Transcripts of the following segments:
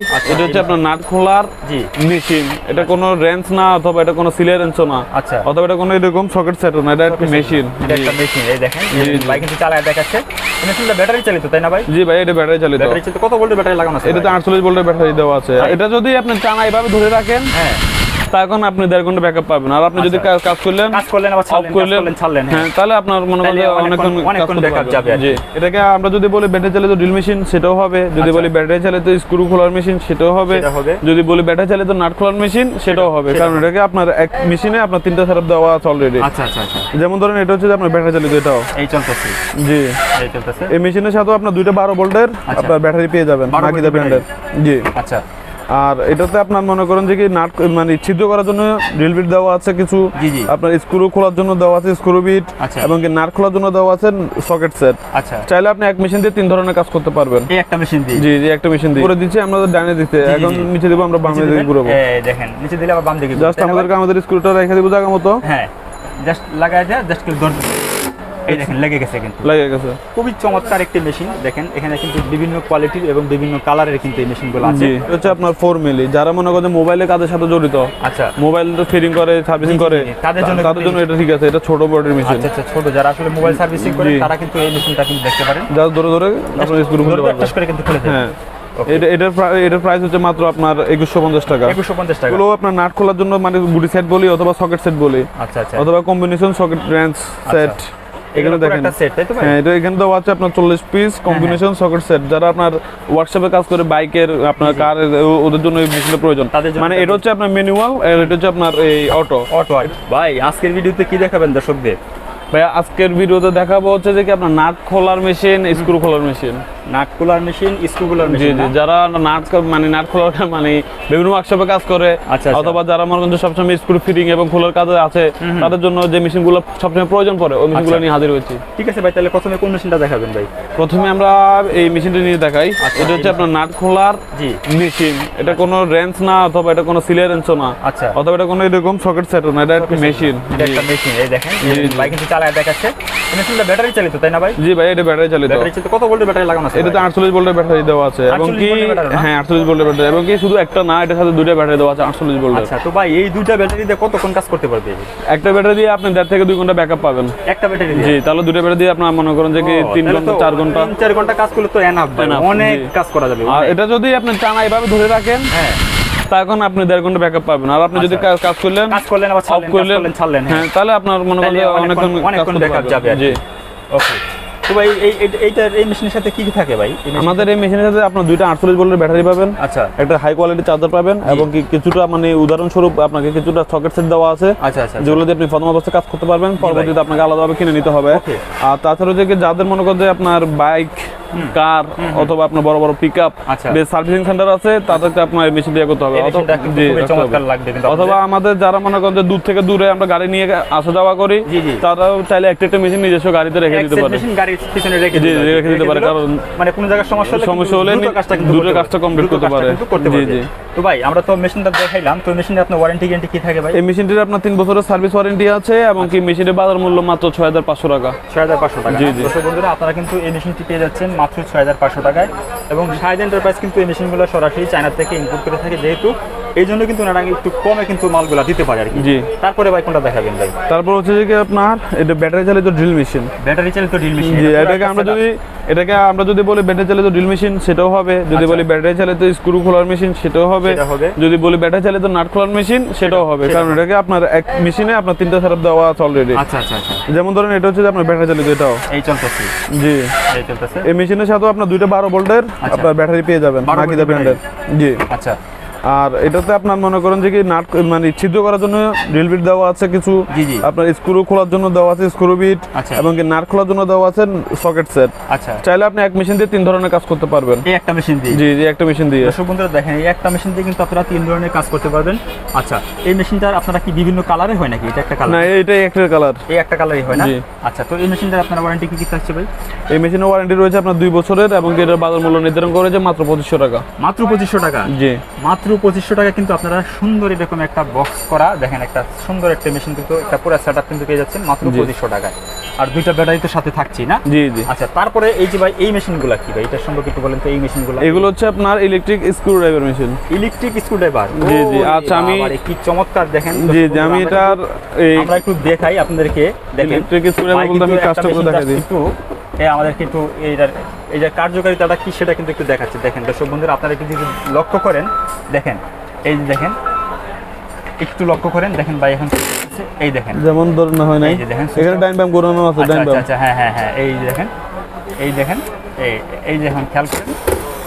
আচ্ছা, এটা হচ্ছে আপনার নাট খোলার মেশিন। এটা কোনো রেঞ্জ না অথবা এটা কোনো সিলিয়ার রেঞ্জও না। আচ্ছা। অথবা এটা কোনো এরকম সকেট সেট না এটা একটা মেশিন। এটা একটা মেশিন এই দেখেন জি, জি। ভাই কিন্তু চালায় দেখাচ্ছে। মেশিনটা ব্যাটারি চালিত তাই না ভাই? জি ভাই এটা ব্যাটারি চালিত। ব্যাটারি চালিত কত ভোল্টের ব্যাটারি লাগানো আছে ভোল্টের ব্যাটারি দেওয়া আছে। এটা যদি আপনি চানা এইভাবে ধরে রাখেন হ্যাঁ। তা এখন আপনি দেড় ঘণ্টা ব্যাকআপ পাবেন। আর আপনি যদি আচ্ছা। কাজ করলেন কাজ করলেন আবার অফ করলেন করলেন ছাড়লেন হ্যাঁ। হ্যাঁ তাহলে আপনার মনে করেন অনেকক্ষণ- অনেকক্ষণ। যাবে। জি। এটাকে আমরা যদি বলি ব্যাটারি চালিত ড্রিল মেশিন সেটাও হবে। যদি আচ্ছা। বলি ব্যাটারি চালিত স্ক্রু খোলার মেশিন সেটাও হবে। যদি বলি ব্যাটারি চালিত নাট খোলার মেশিন সেটাও হবে। কারণ এটাকে আপনার এক মেশিনে আপনার তিনটা সেটআপ দেওয়া আছে অলরেডি আচ্ছা যেমন ধরেন এটা হচ্ছে আপনার ব্যাটারি চালিত এটাও। এই চলতেছে। জি। এই চলতেছে। এই মেশিনের সাথেও আপনার দুইটা বারো ভোল্টের। আপনার ব্যাটারি পেয়ে যাবেন 12 ব্র্যান্ডের জি। আচ্ছা। আর এটাতে আপনার মনে করেন যে কি নাট মানে ছিদ্র করার জন্য ড্রিল বিট দেওয়া আছে কিছু। আপনার স্ক্রু খোলার জন্য দেওয়া আছে স্ক্রু বিট আচ্ছা। এবং কি নাট খোলার জন্য দেওয়া আছে সকেট সেট আচ্ছা। চাইলে আপনি এক মেশিন দিয়ে তিন ধরনের কাজ করতে পারবেন। এই একটা মেশিন দিয়ে? জি জি একটা মেশিন দিয়ে। করে দিচ্ছি আমরা ডানে দিতে। এখন। নিচে দিব আমরা বামে দিকে ঘুরাবো এই দেখেন নিচে দিলে আবার বাম দিকে জাস্ট আমাদেরকে আমাদের স্ক্রুটা রেখে দিব জায়গা মতো। হ্যাঁ জাস্ট লাগায় দেয় জাস্ট করে ধরবে এই দেখেন লেগে গেছে কিন্তু। লেগে গেছে। খুবই চমৎকার একটি মেশিন দেখেন এখানে কিন্তু বিভিন্ন কোয়ালিটির এবং বিভিন্ন কালারের কিন্তু এই মেশিনগুলো আছে। হচ্ছে আপনার ফোর মিলি যারা মনে করেন মোবাইলে কাজের সাথে জড়িত আচ্ছা। মোবাইল তো ফিটিং করে সার্ভিসিং করে তাদের জন্য তাদের জন্য এটা ঠিক আছে এটা ছোট বডির মেশিন আচ্ছা আচ্ছা ছোট। যারা আসলে মোবাইল সার্ভিসিং করে তারা কিন্তু এই মেশিনটা কিন্তু দেখতে পারেন। যারা ধরে ধরে আপনার স্ক্রু খুলতে পারবে করে কিন্তু খুলে হ্যাঁ। এটা এটার এটার প্রাইস হচ্ছে মাত্র আপনার একুশশো পঞ্চাশ টাকা। একুশশো পঞ্চাশ টাকা। আপনার নাট খোলার জন্য মানে গুডি সেট বলি অথবা সকেট সেট বলি। আচ্ছা আচ্ছা। অথবা কম্বিনেশন সকেট রেঞ্জ সেট এখানে এখানে দেখেন। একটা সেট তাই তো হ্যাঁ এটা এখানে দেওয়া আছে আপনার চল্লিশ পিস কম্বিনেশন সকেট সেট যারা আপনার ওয়ার্কশপে কাজ করে বাইকের আপনার কার ওদের জন্য এই মেশিনের প্রয়োজন। মানে এটা হচ্ছে আপনার ম্যানুয়াল এটা হচ্ছে আপনার এই অটো অটো ভাই আজকের ভিডিওতে কি দেখাবেন দর্শকদের? ভাই আজকের ভিডিওতে দেখাবো হচ্ছে যে কি আপনার নাট খোলার মেশিন স্ক্রু খোলার মেশিন নাট কুলার মেশিন স্ক্রু কুলার মেশিন যারা নাট মানে নাট খোলার মানে বিভিন্ন ওয়ার্কশপে কাজ করে আচ্ছা, আচ্ছা। অথবা যারা মনে করেন সবসময় স্ক্রু ফিটিং এবং খোলার কাজে আছে তাদের জন্য যে মেশিনগুলো সবসময় প্রয়োজন পড়ে ওই মেশিনগুলো আচ্ছা। নিয়ে হাজির হয়েছি। ঠিক আছে ভাই তাহলে প্রথমে কোন মেশিনটা দেখাবেন ভাই? প্রথমে আমরা এই মেশিনটা নিয়ে দেখাই। আচ্ছা, এটা হচ্ছে আপনার নাট খোলার মেশিন। এটা কোনো রেঞ্জ না অথবা এটা কোনো সিলিয়ার রেঞ্জও না। আচ্ছা। অথবা এটা কোনো এরকম সকেট সেটও না এটা একটা মেশিন এটা একটা মেশিন এই দেখেন। জি, জি। ভাই কিন্তু চালায় দেখাচ্ছে। মেশিনটা ব্যাটারি চালিত তাই না ভাই? জি ভাই এটা ব্যাটারি চালিত। ব্যাটারি চালিত। কত ভোল্টের ব্যাটারি লাগানো এটাতে ভাই? আটচল্লিশ ভোল্টের ব্যাটারি দেওয়া আছে। এবং কি? হ্যাঁ আটচল্লিশ ভোল্টের ব্যাটারি। এবং কি শুধু একটা না এটার সাথে দুইটা ব্যাটারি দেওয়া আছে আটচল্লিশ ভোল্টের আচ্ছা তো ভাই এই দুইটা ব্যাটারি দিয়ে কতক্ষণ কাজ করতে পারবে? একটা ব্যাটারি দিয়ে আপনি দেড় থেকে দুই ঘণ্টা ব্যাকআপ পাবেন। একটা ব্যাটারি জি তাহলে দুটো ব্যাটারি দিয়ে আপনার মনে করেন যে কি ও, তিন ঘণ্টা তো চার ঘণ্টা? তিন চার ঘণ্টা কাজ করলে তো এনাফ অনেক কাজ করা যাবে আর এটা যদি আপনি চান এইভাবে ধরে রাখেন হ্যাঁ। তা এখন আপনি দেড় ঘণ্টা ব্যাকআপ পাবেন। আর আপনি যদি আচ্ছা। কাজ করলেন কাজ করলেন আবার ছাড়লেন ছাড়লেন হ্যাঁ। হ্যাঁ তাহলে আপনার মনে করেন অনেকক্ষণ কাজ করতে পারবেন। জি। ওকে তো ভাই এই এই- এইটার এই মেশিনের সাথে কি কি থাকে ভাই? আমাদের এই মেশিনের সাথে আপনার দুইটা আটচল্লিশ ভোল্টের ব্যাটারি পাবেন। আচ্ছা। একটা হাই কোয়ালিটি চার্জার পাবেন এবং কিছুটা মানে উদাহরণস্বরূপ আপনাকে কিছুটা সকেট সেট দেওয়া আছে। আচ্ছা আচ্ছা যেগুলো দিয়ে আপনি প্রথম অবস্থায় কাজ করতে পারবেন পরবর্তীতে আপনাকে আলাদাভাবে কিনে নিতে হবে। আর তাছাড়া যে যাদের মনে করেন যে আপনার বাইক কার অথবা আপনার বড় বড় পিক আপ সার্ভিসিং সেন্টার আছে তাদেরকে আপনার মেশিন দিয়ে করতে হবে। অথবা- আমাদের যারা মনে করেন যে দূর থেকে দূরে আমরা গাড়ি নিয়ে আসা যাওয়া করি। তারাও চাইলে একটা একটা মেশিন নিজস্ব গাড়িতে রেখে দিতে পারে। পিছনে রেখে জি, দিতে জি, রেখে দিতে পারে, কারণ মানে কোনো জায়গায় সমস্যা হলে সমস্যা হলে দ্রুত কাজটা কিন্তু করতে কাজটা পারবে। complete দ্রুত করতে কাজটা পারে। জি, জি। তো ভাই আমরা তো মেশিনটা দেখাইলাম তো মেশিনে আপনার ওয়ারেন্টি গ্যারান্টি কি থাকে ভাই এই মেশিনটির আপনার তিন বছরের সার্ভিস ওয়ারেন্টি আছে এবং কি মেশিনের বাজার মূল্য মাত্র ছয় হাজার পাঁচশো টাকা ছয় হাজার পাঁচশো টাকা জি, জি। দর্শক বন্ধুরা আপনারা কিন্তু এই মেশিনটি পেয়ে যাচ্ছেন মাত্র ছয় হাজার পাঁচশো টাকায় এবং শাহেদ এন্টারপ্রাইজ কিন্তু এই মেশিনগুলো সরাসরি চায়না থেকে ইম্পোর্ট করে থাকে যেহেতু এই জন্য কিন্তু ওনারা একটু কমে কিন্তু মালগুলা দিতে পারে আর কি। জি। তারপরে ভাই কোনটা দেখাবেন ভাই? তারপর হচ্ছে যে কি আপনার এটা ব্যাটারি চালিত ড্রিল মেশিন ব্যাটারি চালিত ড্রিল মেশিন জি এটাকে আমরা যদি এটাকে আমরা যদি বলি ব্যাটারি চালিত ড্রিল মেশিন সেটাও হবে। যদি আচ্ছা। বলি ব্যাটারি চালিত স্ক্রু খোলার মেশিন সেটাও হবে। যদি বলি ব্যাটারি চালিত নাট খোলার মেশিন সেটাও হবে। কারণ এটাকে আপনার এক মেশিনে আপনার তিনটা সেটআপ দেওয়া আছে অলরেডি আচ্ছা আচ্ছা আচ্ছা। যেমন ধরেন এটা হচ্ছে যে আপনার ব্যাটারি চালিত এটাও। এই চলতেছে। জি। এই চলতেছে। এই মেশিনের সাথেও আপনার দুইটা বারো ভোল্টের আপনার ব্যাটারি পেয়ে যাবেন 12 নাকিদা ভোল্টের ব্র্যান্ডের জি। আচ্ছা। আর এটাতে আপনার মনে করেন যে কি নাট মানে ছিদ্র করার জন্য ড্রিল বিট দেওয়া আছে কিছু জি, জি। আপনার স্ক্রু খোলার জন্য দেওয়া আছে স্ক্রু বিট আচ্ছা। এবং কি নাট খোলার জন্য দেওয়া আছে সকেট সেট আচ্ছা। চাইলে আপনি এক মেশিন দিয়ে তিন ধরনের কাজ করতে পারবেন। এই একটা মেশিন দিয়ে? জি জি একটা মেশিন দিয়ে। দর্শক বন্ধুরা দেখেন এই একটা মেশিন দিয়ে কিন্তু আপনারা তিন ধরনের কাজ করতে পারবেন। আচ্ছা এই মেশিনটার আপনারা কি বিভিন্ন কালারে হয় নাকি? এটা একটা কালার না এটাই একটা কালার এই একটা কালারই হয় না। আচ্ছা তো এই মেশিনটার আপনার ওয়ারেন্টি কি কি থাকছে ভাই? এই মেশিনের ওয়ারেন্টি রয়েছে আপনার দুই বছরের এবং এটার বাজার মূল্য নির্ধারণ করেছে মাত্র পঁচিশশো টাকা। মাত্র পঁচিশশো টাকা? জি। মাত্র পঁচিশশো টাকা কিন্তু আপনারা সুন্দর এরকম একটা বক্স করা দেখেন একটা সুন্দর একটা মেশিন কিন্তু একটা পুরো সেট কিন্তু পেয়ে যাচ্ছেন মাত্র পঁচিশশো টাকায়। আর দুইটা ব্যাটারি তো সাথে থাকছেই না? জি জি। আচ্ছা তারপরে এই যে ভাই এই মেশিনগুলো কি ভাই? এটার সম্পর্কে একটু বলেন তো এই মেশিনগুলো এগুলো হচ্ছে আপনার electric screwdriver machine electric screwdriver জি, জি, আচ্ছা, আমি- কি চমৎকার দেখেন জি জি আমি একটু- আমরা একটু দেখাই আপনাদেরকে দেখেন। ইলেকট্রিক screwdriver ভাই বলতে আমি কাজটা করে দেখাই দিই। একটু আমাদেরকে একটু এইটার এই যে কার্যকারিতাটা কি সেটা কিন্তু একটু দেখাচ্ছে। দেখেন দর্শক বন্ধুরা আপনারা একটু যদি লক্ষ্য করেন দেখেন এই যে দেখেন একটু লক্ষ্য করেন দেখেন ভাই এখন এই দেখেন। যেমন ধরুন হয় নাই এই যে দেখেন, এখানে ডাইন ব্যাম ঘোরানো আছে আচ্ছা ডাইন আচ্ছা ব্যাম আচ্ছা হ্যাঁ হ্যাঁ হ্যাঁ এই যে দেখেন এই দেখেন এই এই যে এখন খেয়াল করেন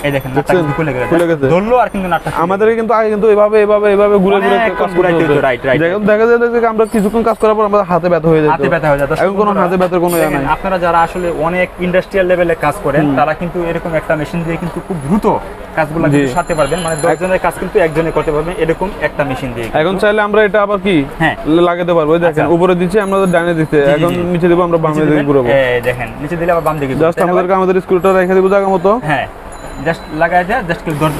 এই দেখেন খুলে গেছে। খুলে গেছে। ধরলো আর কিন্তু নাটটা আমাদের কিন্তু আগে কিন্তু এভাবে এভাবে এভাবে ঘুরে ঘুরে কাজ করতে হতো, right. দেখুন, দেখা যায় যে আমরা কিছুক্ষণ কাজ করার পর আমাদের হাতে ব্যথা হয়ে যেত। হাতে ব্যথা হয়ে যায় এখন কোনো হাতে ব্যথার কোনো ইয়ে নাই। আপনারা যারা আসলে অনেক ইন্ডাস্ট্রিয়াল লেভেলে কাজ করেন তারা কিন্তু এরকম একটা মেশিন দিয়ে কিন্তু খুব দ্রুত কাজগুলো সারতে পারবেন। মানে দশজনের কাজ কিন্তু একজনে করতে পারবেন এরকম একটা মেশিন দিয়ে এখন চাইলে আমরা এটা আবার কি হ্যাঁ। লাগাতে পারব। দেখেন আচ্ছা। উপরে দিচ্ছি আমরা ডানে দিচ্ছি। এখন নিচে দেবো আমরা বামে দিকে দিবেন, ঘুরাবো। এই দেখেন নিচে দিলে আবার বাম দিকে জাস্ট আমাদেরকে আমাদের স্ক্রুটা রেখে দিব জায়গা মতো। হ্যাঁ। জাস্ট লাগাই দেয় জাস্ট ধর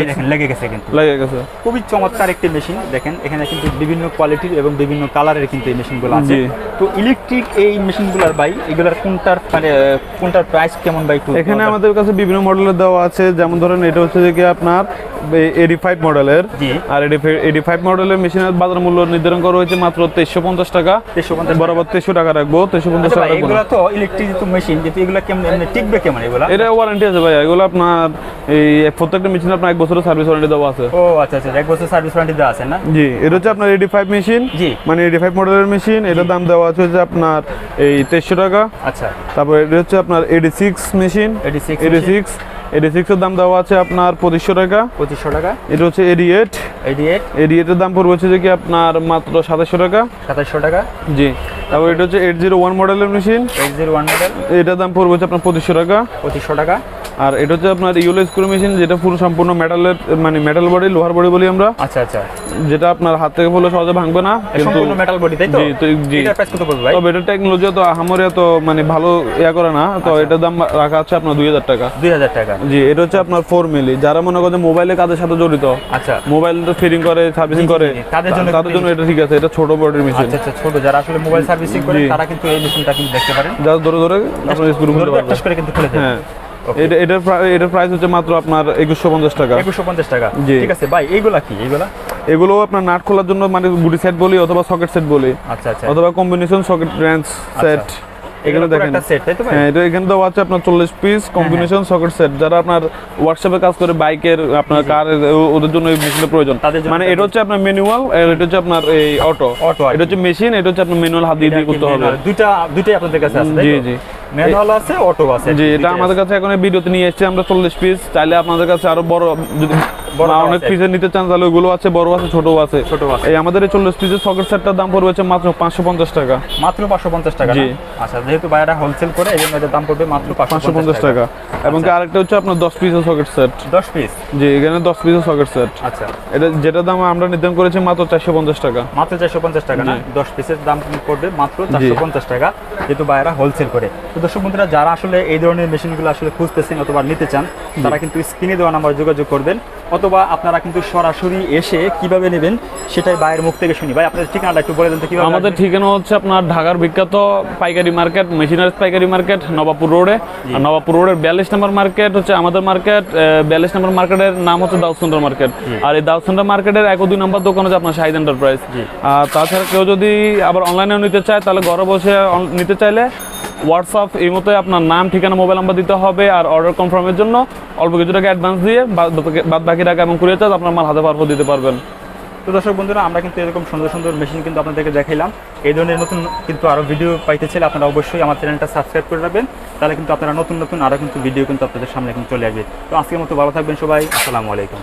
এই দেখেন লেগে গেছে কিন্তু। লেগে গেছে। খুবই চমৎকার একটি মেশিন দেখেন এখানে কিন্তু বিভিন্ন কোয়ালিটির এবং বিভিন্ন কালারের কিন্তু এই মেশিনগুলো আছে। তো ইলেকট্রিক এই মেশিনগুলোর ভাই এগুলোর কোনটার মানে কোনটার প্রাইস কেমন ভাই এখানে আমাদের কাছে বিভিন্ন মডেলের দেওয়া আছে। যেমন ধরেন এটা হচ্ছে যে কি আপনার এডি ফাইভ মডেলের আর এডি ফাইভ মডেলের মেশিনের বাজার মূল্য নির্ধারণ করা হয়েছে মাত্র তেইশশো পঞ্চাশ টাকা। 1350 বরাবর তেইশশো টাকা রাখব তেইশশো পঞ্চাশ আচ্ছা টাকা এগুলো তো ইলেকট্রিক মেশিন যেহেতু এগুলো কেমন এমনি টিকবে কেমন এগুলো? এটা ওয়ারেন্টি আছে ভাই এগুলো আপনার এই প্রত্যেকটা মেশিন আপনার এক বছরের সার্ভিস ওয়ারেন্টি দেওয়া আছে। ও আচ্ছা আচ্ছা এক বছর সার্ভিস ওয়ারেন্টি দেওয়া আছে না? জি এটা হচ্ছে আপনার এডি ফাইভ মেশিন জি। মানে এডি ফাইভ মডেলের মেশিন এটার দাম দেওয়া আছে হচ্ছে আপনার এই তেইশশো টাকা। আচ্ছা। তারপর এটা হচ্ছে আপনার AD six machine 86 AD six AD সিক্সের দাম দেওয়া আছে আপনার পঁচিশশো টাকা। পঁচিশশো টাকা। এটা হচ্ছে এডি এইট এইটি এইট এডি এইটের দাম পড়বে হচ্ছে যে কি আপনার মাত্র সাতাশশো টাকা। সাতাশশো টাকা। জি। তারপর এটা হচ্ছে এইট জিরো ওয়ান মডেলের machine eight zero one model এটার দাম পড়বে হচ্ছে আপনার পঁচিশশো টাকা। পঁচিশশো টাকা। আর এটা হচ্ছে আপনার ইউলো স্ক্রু মেশিন যেটা পুরো সম্পূর্ণ মেটালের মানে মেটাল বডি লোহার বডি বলি আমরা। আচ্ছা আচ্ছা। যেটা আপনার হাত থেকে পড়লে সহজে ভাঙবে না কিন্তু সম্পূর্ণ মেটাল বডি তাই তো? জি, তো জি। এটার প্রাইস কত পড়বে ভাই। তবে এটা টেকনোলজি তো আহামরি তো মানে ভালো ইয়া করে না তো আচ্ছা। এটার দাম রাখা আছে আপনার দুই হাজার টাকা। দুই হাজার টাকা। জি এটা হচ্ছে আপনার ফোর মিলি যারা মনে করে মোবাইলের কাজের সাথে জড়িত আচ্ছা। মোবাইল তো ফিটিং করে সার্ভিসিং করে তাদের জন্য তাদের জন্য এটা ঠিক আছে এটা ছোট বডির মেশিন আচ্ছা আচ্ছা ছোট। যারা আসলে মোবাইল সার্ভিসিং করে তারা কিন্তু এই মেশিনটা কিন্তু দেখতে পারেন। যারা ধরে ধরে আপনার স্ক্রু ধরবে পারবে। করে কিন্তু খুলে হ্যাঁ। এটা এটার এটার প্রাইস হচ্ছে মাত্র আপনার একুশশো পঞ্চাশ টাকা। একুশশো পঞ্চাশ টাকা। ঠিক আছে ভাই এইগুলা কি? এইগুলা? এগুলো আপনার নাট খোলার জন্য মানে গুটি সেট বলি অথবা সকেট সেট বলি। আচ্ছা আচ্ছা। অথবা কম্বিনেশন সকেট রেঞ্জ সেট এগুলো দেখেন। একটা সেট তাই তো ভাই? হ্যাঁ এটা এখানে দেওয়া আছে আপনার চল্লিশ পিস কম্বিনেশন সকেট সেট যারা আপনার ওয়ার্কশপে কাজ করে বাইকের আপনার কারের ওদের জন্য এই মেশিনের প্রয়োজন। মানে এটা হচ্ছে আপনার ম্যানুয়াল এটা হচ্ছে আপনার এই অটো এটা হচ্ছে মেশিন এটা হচ্ছে আপনার ম্যানুয়াল হাত দিয়ে দিয়ে করতে হবে। দুইটা দুইটাই আপনাদের কাছে আছে জি জি। ম্যানুয়াল আছে, অটো আছে। জি, এটা আমাদের কাছে এখন ভিডিওতে নিয়ে এসেছি, আমরা চল্লিশ পিস চাইলে আপনাদের কাছে আরও বড় অনেক আছে। নিতে চান তাহলে ওগুলো আছে বড় আছে ছোট আছে। ছোট আছে। এই আমাদের এই চল্লিশ পিসের সকেট সেটটার দাম পড়বে হচ্ছে মাত্র পাঁচশো পঞ্চাশ টাকা। মাত্র পাঁচশো পঞ্চাশ টাকা জি। আচ্ছা যেহেতু বাইরে হোলসেল করে এই জন্য দাম পড়বে মাত্র পাঁচশো পঞ্চাশ টাকা। এবং আরেকটা হচ্ছে আপনার দশ পিসের সকেট সেট দশ পিস জি এখানে দশ পিসের সকেট সেট আচ্ছা। এটা যেটা দাম আমরা নির্ধারণ করেছি মাত্র চারশো পঞ্চাশ টাকা। মাত্র চারশো পঞ্চাশ টাকা না। দশ পিসের দাম পড়বে মাত্র চারশো পঞ্চাশ টাকা যেহেতু বাইরা হোলসেল করে। তো দর্শক বন্ধুরা যারা আসলে এই ধরনের মেশিনগুলো আসলে খুঁজতেছেন অথবা নিতে চান তারা কিন্তু স্ক্রিনে দেওয়া নাম্বার যোগাযোগ করবেন। অথবা আপনারা কিন্তু সরাসরি এসে কীভাবে নেবেন সেটাই বাইরের মুখ থেকে শুনি। ভাই আপনাদের ঠিকানাটা একটু বলে দেন তো কীভাবে আমাদের ঠিকানা হচ্ছে আপনার ঢাকার বিখ্যাত পাইকারি মার্কেট মেশিনারিজ পাইকারি মার্কেট নবাবপুর রোডে। আর নবাবপুর রোডের বিয়াল্লিশ নম্বর মার্কেট হচ্ছে আমাদের মার্কেট বিয়াল্লিশ নম্বর মার্কেটের নাম হচ্ছে দাউদ সেন্টার মার্কেট। আর এই দাউদ সেন্টার মার্কেটের এক দুই নম্বর দোকান হচ্ছে আপনার শাহিদ এন্টারপ্রাইজ আর তাছাড়া কেউ যদি আবার অনলাইনেও নিতে চায় তাহলে ঘরে বসে নিতে চাইলে হোয়াটসঅ্যাপ এই মতো আপনার নাম, ঠিকানা মোবাইল নাম্বার দিতে হবে আর অর্ডার কনফার্মের জন্য অল্প কিছু টাকা অ্যাডভান্স দিয়ে বাদ বাকি টাকা এবং কুড়িয়ে চার্জ আপনার মাল হাতে পারফো দিতে পারবেন। তো দর্শক বন্ধুরা, আমরা কিন্তু এরকম সুন্দর সুন্দর মেশিন কিন্তু আপনাদেরকে দেখাইলাম। এই ধরনের নতুন কিন্তু আরও ভিডিও পাইতে চাইলে আপনারা অবশ্যই আমার চ্যানেলটা সাবস্ক্রাইব করে রাখবেন। তাহলে কিন্তু আপনারা নতুন নতুন আরও কিন্তু ভিডিও কিন্তু আপনাদের সামনে কিন্তু চলে আসবে। তো আজকের মতো ভালো থাকবেন সবাই। আসসালামু আলাইকুম।